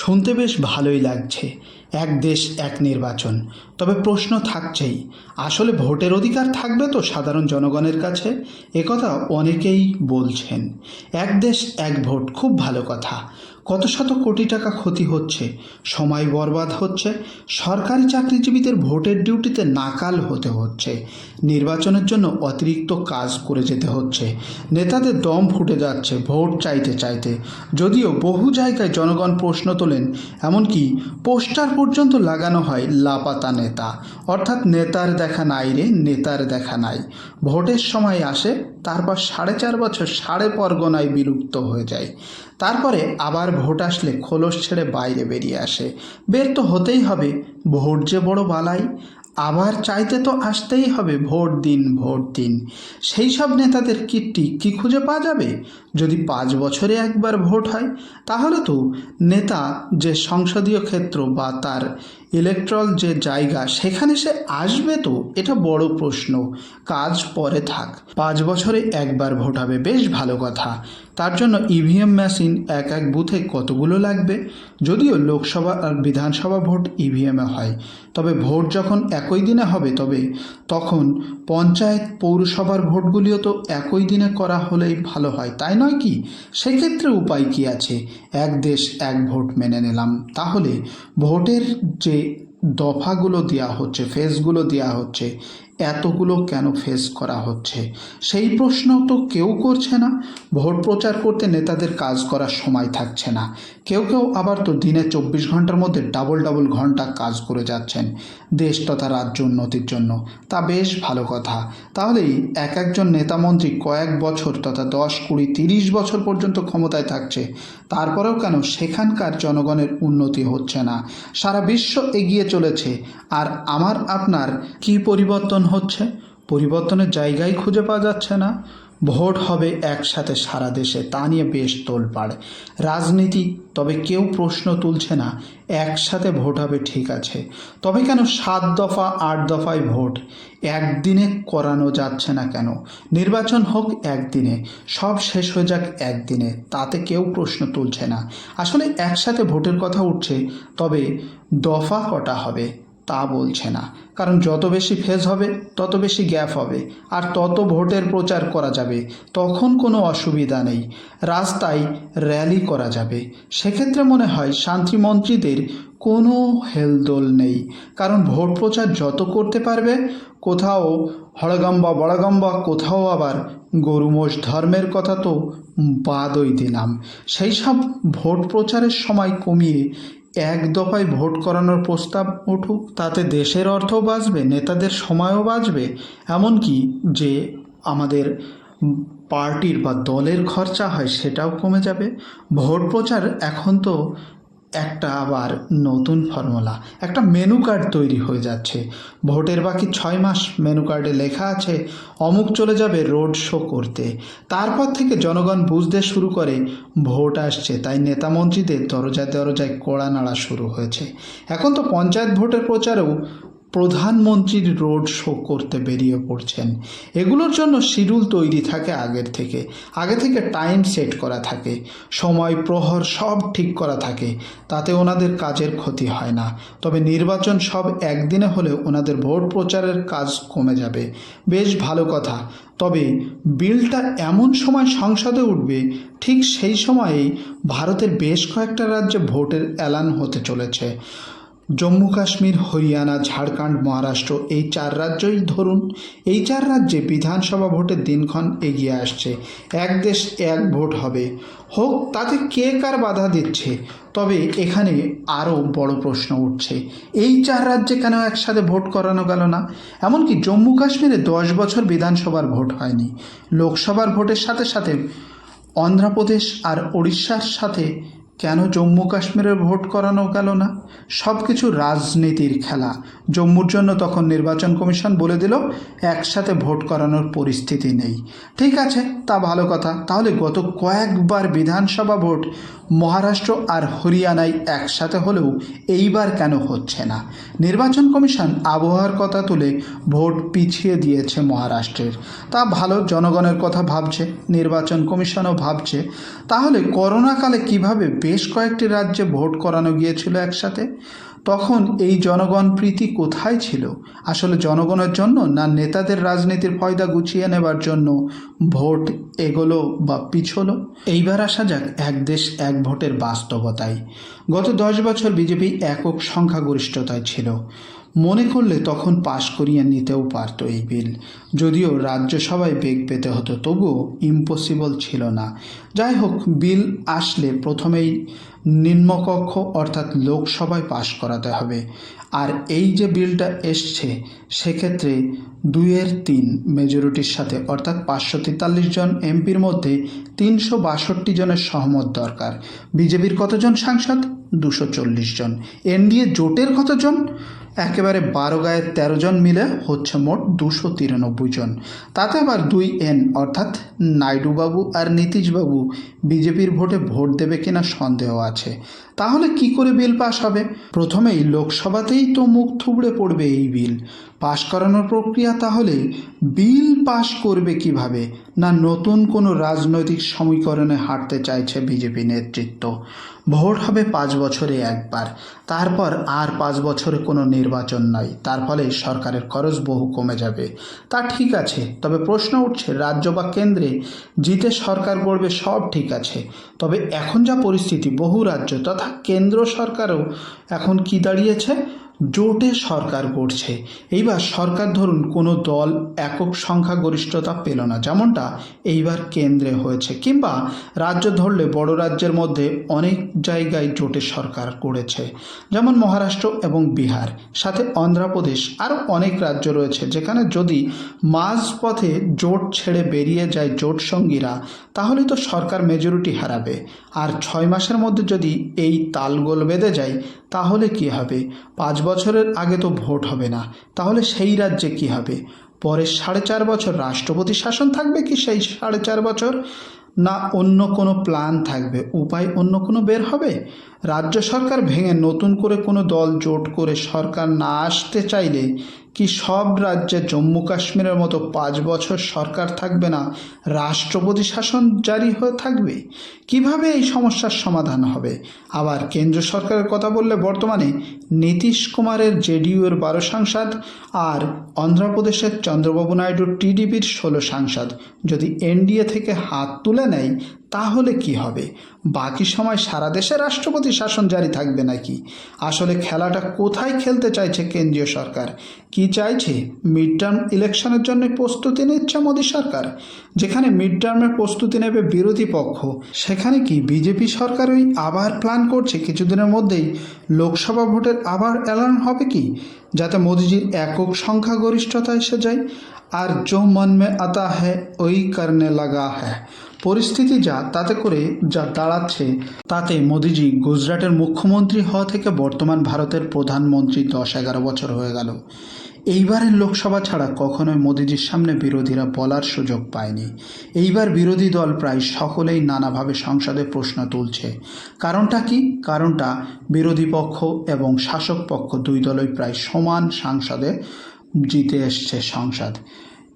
শুনতে বেশ ভালোই লাগছে। এক দেশ, এক নির্বাচন। তবে প্রশ্ন থাকছেই, আসলে ভোটের অধিকার থাকবে তো সাধারণ জনগণের কাছে? একথা অনেকেই বলছেন। এক দেশ, এক ভোট, খুব ভালো কথা। কত শত কোটি টাকা ক্ষতি হচ্ছে, সময় বরবাদ হচ্ছে, সরকারি চাকরিজীবীদের ভোটের ডিউটিতে নাকাল হতে হচ্ছে, নির্বাচনের জন্য অতিরিক্ত কাজ করে যেতে হচ্ছে, নেতাদের দম ফুটে যাচ্ছে ভোট চাইতে চাইতে। যদিও বহু জায়গায় জনগণ প্রশ্ন তোলেন, এমনকি পোস্টার পর্যন্ত লাগানো হয় লাপাতা নেতা। অর্থাৎ নেতার দেখা নাই রে, নেতার দেখা নাই। ভোটের সময় আসে, তারপর সাড়ে চার বছর সাড়ে পরগনায় বিলুপ্ত হয়ে যায়। তারপরে আবার ভোট আসলে খোলস ছেড়ে বাইরে বেরিয়ে আসে। বের তো হতেই হবে, ভোট যে বড় বালাই। আবার চাইতে তো আসতেই হবে ভোট দিন ভোট দিন। সেই সব নেতাদের কি খুঁজে পাওয়া যাবে? যদি পাঁচ বছরে একবার ভোট হয়, তাহলে তো নেতা যে সংসদীয় ক্ষেত্র বা তার ইলেকট্রল যে জায়গা, সেখানে সে আসবে তো? এটা বড় প্রশ্ন। কাজ পরে থাক। পাঁচ বছরে একবার ভোট হবে বেশ ভালো কথা। তার জন্য ইভিএম মেশিন এক এক বুথে কতগুলো লাগবে? যদিও লোকসভা আর বিধানসভা ভোট ইভিএমে হয়, তবে ভোট যখন একই দিনে হবে, তবে তখন পঞ্চায়েত পৌরসভার ভোটগুলিও তো একই দিনে করা হলেই ভালো হয়, তাই নয় কি? সেক্ষেত্রে উপায় কি আছে? এক দেশ এক ভোট মেনে নিলাম। তাহলে ভোটের যে দফাগুলো দেওয়া হচ্ছে ফেজগুলো দেওয়া হচ্ছে। এতগুলো কেন ফেস করা হচ্ছে? সেই প্রশ্ন তো কেউ করছে না। ভোট প্রচার করতে নেতাদের কাজ করার সময় থাকছে না। কেউ কেউ আবার তো দিনে চব্বিশ ঘণ্টার মধ্যে ডাবল ডাবল ঘণ্টা কাজ করে যাচ্ছেন, দেশ তথা রাজ্য উন্নতির জন্য। তা বেশ ভালো কথা। তাহলেই এক একজন নেতামন্ত্রী কয়েক বছর তথা দশ, কুড়ি, তিরিশ বছর পর্যন্ত ক্ষমতায় থাকছে, তারপরেও কেন সেখানকার জনগণের উন্নতি হচ্ছে না? সারা বিশ্ব এগিয়ে চলেছে। আর আমার, আপনার কি পরিবর্তন হচ্ছে, পরিবর্তনের জায়গায় খুঁজে পাওয়া যাচ্ছে না। ভোট হবে একসাথে সারা দেশে, তা নিয়ে বেশ তোলপাড়। রাজনীতি, তবে কেউ প্রশ্ন তুলছে না, একসাথে ভোট হবে ঠিক আছে। তবে কেন সাত দফা, আট দফায় ভোট? একদিনে করানো যাচ্ছে না কেন? নির্বাচন হোক একদিনে, সব শেষ হয়ে যাক একদিনে, তাতে কেউ প্রশ্ন তুলছে না। আসলে একসাথে ভোটের কথা উঠছে, তবে দফা কটা হবে? তা বলছে না। কারণ যত বেশি ফেজ হবে, তত বেশি গ্যাপ হবে, আর তত ভোটের প্রচার করা যাবে, তখন কোনো অসুবিধা নেই। রাস্তায় র্যালি করা যাবে। সেক্ষেত্রে মনে হয় শান্তিমন্ত্রীদের কোনো হেলদোল নেই। কারণ ভোট প্রচার যত করতে পারবে, কোথাও হড়গম্বা বড়গম্বা, কোথাও আবার গরুমোষ ধর্মের কথা তো বাদই দিলাম। সেই সব ভোট প্রচারের সময় কমিয়ে এক দফায় ভোট করানোর প্রস্তাব উঠুক, তাতে দেশের অর্থও বাঁচবে, নেতাদের সময়ও বাঁচবে, এমনকি যে আমাদের পার্টির বা দলের খরচা হয় সেটাও কমে যাবে। ভোট প্রচার এখন তো একটা আবার নতুন ফর্মুলা, একটা মেনু কার্ড তৈরি হয়ে যাচ্ছে। ভোটের বাকি ছয় মাস মেনু কার্ডে লেখা আছে, অমুক চলে যাবে রোড শো করতে। তারপর থেকে জনগণ বুঝতে শুরু করে, ভোট আসছে, তাই নেতা মন্ত্রীদের দরজায় দরজায় কড়া নাড়া শুরু হয়েছে। এখন তো পঞ্চায়েত ভোটের প্রচারেও প্রধানমন্ত্রীর রোড শো করতে বেরিয়ে পড়ছেন। এগুলোর জন্য শিডিউল তৈরি থাকে আগের থেকে। আগে থেকে টাইম সেট করা থাকে। সময় প্রহর সব ঠিক করা থাকে। তাতে ওনাদের কাজের ক্ষতি হয় না। তবে নির্বাচন সব একদিনে হলে ওনাদের ভোট প্রচারের কাজ কমে যাবে। বেশ ভালো কথা। তবে বিলটা এমন সময় সংসদে উঠবে, ঠিক সেই সময়েই ভারতের বেশ কয়েকটা রাজ্যে ভোটের অ্যালান হতে চলেছে। জম্মু কাশ্মীর, হরিয়ানা, ঝাড়খণ্ড, মহারাষ্ট্র এই চার রাজ্যই ধরুন, এই চার রাজ্যে বিধানসভা ভোটের দিনক্ষণ এগিয়ে আসছে। এক দেশ এক ভোট হবে। হোক, তাতে কে কার বাধা দিচ্ছে, তবে এখানে আরও বড় প্রশ্ন উঠছে। এই চার রাজ্যে কেন একসাথে ভোট করানো গেল না? এমনকি জম্মু কাশ্মীরে দশ বছর বিধানসভার ভোট হয়নি। লোকসভার ভোটের সাথে সাথে অন্ধ্রপ্রদেশ আর ওড়িশার সাথে কেন জম্মু কাশ্মীরের ভোট করানো গেল না? সব কিছু রাজনীতির খেলা। জম্মুর জন্য তখন নির্বাচন কমিশন বলে দিল, একসাথে ভোট করানোর পরিস্থিতি নেই। ঠিক আছে, তা ভালো কথা। তাহলে গত কয়েকবার বিধানসভা ভোট মহারাষ্ট্র আর হরিয়ানায় একসাথে হলেও এইবার কেন হচ্ছে না? নির্বাচন কমিশন আবহাওয়ার কথা তুলে ভোট পিছিয়ে দিয়েছে মহারাষ্ট্রের। তা ভালো, জনগণের কথা ভাবছে, নির্বাচন কমিশনও ভাবছে। তাহলে করোনাকালে কীভাবে বেশ কয়েকটি রাজ্যে ভোট করানো গিয়েছিল একসাথে। তখন এই জনগণ প্রীতি কোথায় ছিল? আসলে জনগণের জন্য না নেতাদের রাজনীতির ফয়দা গুছিয়ে নেবার জন্য ভোট এগোলো বা পিছলো? এইবার আসা যাক, এক দেশ এক ভোটের বাস্তবতায়। গত দশ বছর বিজেপি একক সংখ্যাগরিষ্ঠতায় ছিল। মনে করলে তখন পাশ করিয়ে নিতেও পারতো এই বিল। যদিও রাজ্যসভায় বেগ পেতে হতো, তবুও ইম্পসিবল ছিল না। যাই হোক বিল আসলে প্রথমেই নিম্নকক্ষ অর্থাৎ লোকসভায় পাশ করাতে হবে। আর এই যে বিলটা এসছে, সেক্ষেত্রে দুইয়ের তিন মেজরিটির সাথে, অর্থাৎ পাঁচশো তেতাল্লিশ জন এমপির মধ্যে তিনশো বাষট্টি জনের সহমত দরকার। বিজেপির কতজন সাংসদ? দুশো চল্লিশ জন। এনডিএ জোটের কতজন? একেবারে বারো গায়ের তেরো জন মিলে হচ্ছে মোট দুশো তিরানব্বই জন। তাতে আবার দুই এন, অর্থাৎ নাইডুবাবু আর নীতিশবাবু বিজেপির ভোটে ভোট দেবে কিনা সন্দেহ আছে। তাহলে কি করে বিল পাস হবে? প্রথমেই লোকসভাতেই তো মুখ থুবড়ে পড়বে এই বিল। পাশ করানোর প্রক্রিয়া তাহলে বিল পাশ করবে কীভাবে? না নতুন কোনো রাজনৈতিক সমীকরণে হাঁটতে চাইছে বিজেপি নেতৃত্ব? ভোট হবে পাঁচ বছরে একবার। তারপর আর পাঁচ বছরে কোনো নির্বাচন নয় তার ফলে সরকারের খরচ বহু কমে যাবে। তা ঠিক আছে, তবে প্রশ্ন উঠছে, রাজ্য বা কেন্দ্রে জিতে সরকার গড়বে সব ঠিক আছে। তবে এখন যা পরিস্থিতি, বহু রাজ্য তথা কেন্দ্র সরকারও এখন কি দাঁড়িয়েছে? জোটে সরকার গড়ছে। এইবার সরকার ধরুন কোনো দল একক সংখ্যাগরিষ্ঠতা পেল না, যেমনটা এইবার কেন্দ্রে হয়েছে, কিংবা রাজ্য ধরলে বড় রাজ্যের মধ্যে অনেক জায়গায় জোটে সরকার করেছে যেমন মহারাষ্ট্র এবং বিহার। সাথে অন্ধ্রপ্রদেশ, আরও অনেক রাজ্য রয়েছে, যেখানে যদি মাঝপথে জোট ছেড়ে বেরিয়ে যায় জোট সঙ্গীরা তাহলে তো সরকার মেজরিটি হারাবে। আর ছয় মাসের মধ্যে যদি এই তালগোল বেঁধে যায় তাহলে কি হবে? পাঁচ বছরের আগে তো ভোট হবে না। তাহলে সেই রাজ্যে কি হবে? পরের সাড়ে চার বছর রাষ্ট্রপতি শাসন থাকবে কি সেই সাড়ে চার বছর? না অন্য কোনো প্ল্যান থাকবে? উপায় অন্য কোনো বের হবে? রাজ্য সরকার ভেঙে নতুন করে কোনো দল জোট করে সরকার না আসতে চাইলে কি সব রাজ্যে জম্মু কাশ্মীরের মতো পাঁচ বছর সরকার থাকবে না? রাষ্ট্রপতি শাসন জারি হয়ে থাকবে? কীভাবে এই সমস্যার সমাধান হবে? আবার কেন্দ্র সরকারের কথা বললে বর্তমানে নীতিশ কুমারের জেডিইউর বারো সাংসদ আর অন্ধ্রপ্রদেশের চন্দ্রবাবু নাইডুর টিডিপির ষোলো সাংসদ। যদি এনডিএ থেকে হাত তুলে নেয় তাহলে কি হবে? বাকি সময় সারা দেশে রাষ্ট্রপতি শাসন জারি থাকবে নাকি? আসলে খেলাটা কোথায় খেলতে চাইছে কেন্দ্রীয় সরকার? কি চাইছে? মিড টার্ম ইলেকশনের জন্য প্রস্তুতি নিচ্ছে মোদী সরকার? যেখানে মিড টার্মের প্রস্তুতি নেবে বিরোধী পক্ষ, সেখানে কি বিজেপি সরকারই আবার প্ল্যান করছে কিছুদিনের মধ্যেই লোকসভা ভোটের আবার অ্যালার্ম হবে কি? যাতে মোদিজির একক সংখ্যাগরিষ্ঠতা এসে যায়? আর জো মন মে আতা হ্যায় ওই করনে লাগা হ্যায়। পরিস্থিতি যা তাতে করে যা দাঁড়াচ্ছে, তাতে মোদিজি গুজরাটের মুখ্যমন্ত্রী হওয়া থেকে বর্তমান ভারতের প্রধানমন্ত্রী দশ এগারো বছর হয়ে গেল। এইবারের লোকসভা ছাড়া কখনোই মোদিজির সামনে বিরোধীরা বলার সুযোগ পায়নি। এইবার বিরোধী দল প্রায় সকলেই নানাভাবে সংসদে প্রশ্ন তুলছে। কারণটা কি? কারণটা বিরোধী পক্ষ এবং শাসক পক্ষ দুই দলই প্রায় সমান সাংসদে জিতে এসছে সংসদ।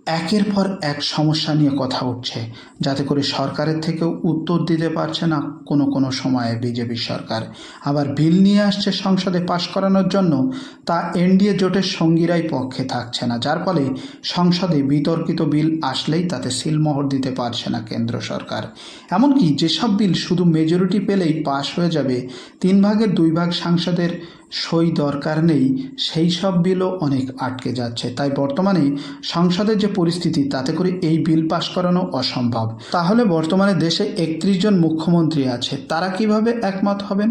একের পর এক সমস্যা নিয়ে কথা উঠছে। যাতে করে সরকারের থেকেও উত্তর দিতে পারছে না কোনো কোনো সময়ে বিজেপি সরকার। আবার বিল নিয়ে আসছে সংসদে পাশ করানোর জন্য, তা এনডিএ জোটের সঙ্গীরাই পক্ষে থাকছে না। যার ফলে সংসদে বিতর্কিত বিল আসলেই তাতে সিলমোহর দিতে পারছে না কেন্দ্র সরকার। এমনকি যেসব বিল শুধু মেজরিটি পেলেই পাশ হয়ে যাবে, তিন ভাগের দুই ভাগ সাংসদের সই দরকার নেই, সেই সব বিলও অনেক আটকে যাচ্ছে। তাই বর্তমানে সংসদের যে পরিস্থিতি, তাতে করে এই বিল পাশ করানো অসম্ভব। তাহলে বর্তমানে দেশে একত্রিশ জন মুখ্যমন্ত্রী আছে, তারা কীভাবে একমত হবেন?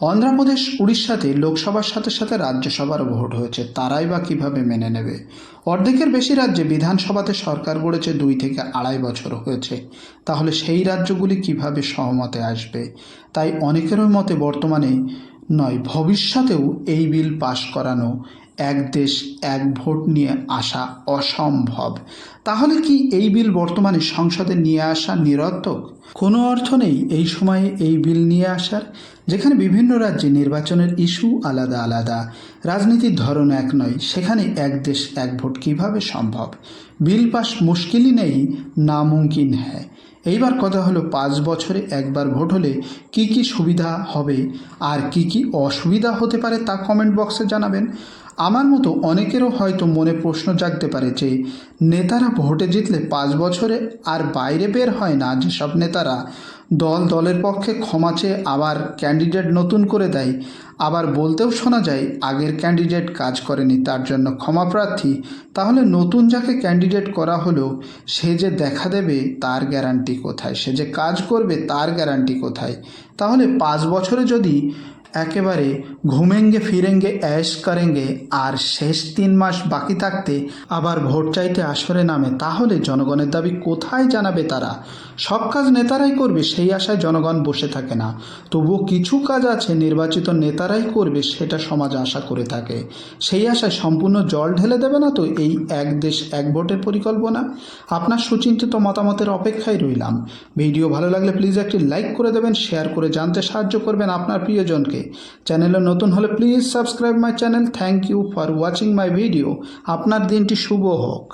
অন্ধ্রপ্রদেশ উড়িষ্যাতে লোকসভার সাথে সাথে রাজ্যসভারও ভোট হয়েছে, তারাই বা কীভাবে মেনে নেবে? অর্ধেকের বেশি রাজ্যে বিধানসভাতে সরকার গড়েছে দুই থেকে আড়াই বছর হয়েছে। তাহলে সেই রাজ্যগুলি কীভাবে সহমতে আসবে? তাই অনেকেরই মতে বর্তমানে নয়, ভবিষ্যতেও এই বিল পাশ করানো এক দেশ এক ভোট নিয়ে আসা অসম্ভব। তাহলে কি এই বিল বর্তমানে সংসদে নিয়ে আসা নিরর্থক? কোনো অর্থ নেই এই সময়ে এই বিল নিয়ে আসার, যেখানে বিভিন্ন রাজ্যে নির্বাচনের ইস্যু আলাদা আলাদা। রাজনীতির ধরন এক নয়, সেখানে এক দেশ এক ভোট কীভাবে সম্ভব? বিল পাস মুশকিলই নেই, নামুমকিন হ্যায়। এইবার কথা হলো পাঁচ বছরে একবার ভোট হলে কী কী সুবিধা হবে আর কি কি অসুবিধা হতে পারে তা কমেন্ট বক্সে জানাবেন। আমার মতো অনেকেরও হয়তো মনে প্রশ্ন জাগতে পারে যে, নেতারা ভোটে জিতলে পাঁচ বছরে আর বাইরে বের হয় না যেসব নেতারা? দল দলের পক্ষে ক্ষমা চেয়ে আবার ক্যান্ডিডেট নতুন করে দেয়। আবার বলতেও শোনা যায়, আগের ক্যান্ডিডেট কাজ করেনি, তার জন্য ক্ষমা প্রার্থী। তাহলে নতুন যাকে ক্যান্ডিডেট করা হলো, সে যে দেখা দেবে, তার গ্যারান্টি কোথায়? সে যে কাজ করবে, তার গ্যারান্টি কোথায়? তাহলে পাঁচ বছরে যদি একেবারে ঘুমেঙ্গে ফিরেঙ্গে অ্যাশ করেঙ্গে আর শেষ তিন মাস বাকি থাকতে আবার ভোট চাইতে আসরে নামে, তাহলে জনগণের দাবি কোথায় জানাবে তারা? সব কাজ নেতারাই করবে, সেই আশায় জনগণ বসে থাকে না। তবুও কিছু কাজ আছে নির্বাচিত নেতারাই করবে, সেটা সমাজ আশা করে থাকে। সেই আশায় সম্পূর্ণ জল ঢেলে দেবে না তো এই এক দেশ এক ভোটের পরিকল্পনা? আপনার সুচিন্তিত মতামতের অপেক্ষায় রইলাম। ভিডিও ভালো লাগলে প্লিজ একটি লাইক করে দেবেন, শেয়ার করে জানতে সাহায্য করবেন আপনার প্রিয়জনকে। চ্যানেলে নতুন হলে please subscribe my channel thank you for watching my video আপনার দিনটি শুভ হোক।